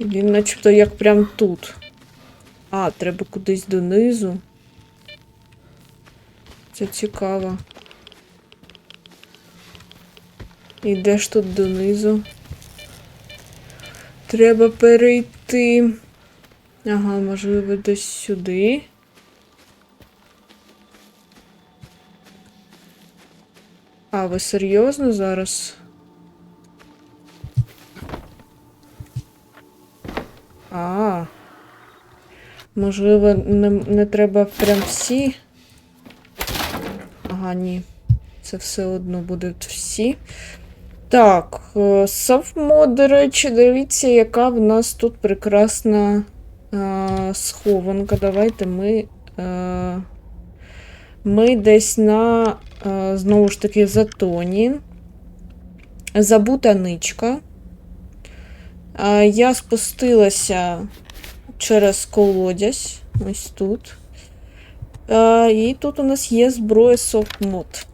Він начебто як прям тут. А, треба кудись донизу. Це цікаво. І де ж тут донизу? Треба перейти. Ага, можливо, десь сюди. А, ви серйозно зараз? А. Можливо, не, не треба прям всі. Ага, ні. Це все одно будуть всі. Так, е, Савмо, до речі, дивіться, яка в нас тут прекрасна е, схованка. Давайте ми. Е, ми десь на, е, знову ж таки, затоні. Забута ничка. Я спустилася через колодязь. Ось тут. І тут у нас є зброя софтмод.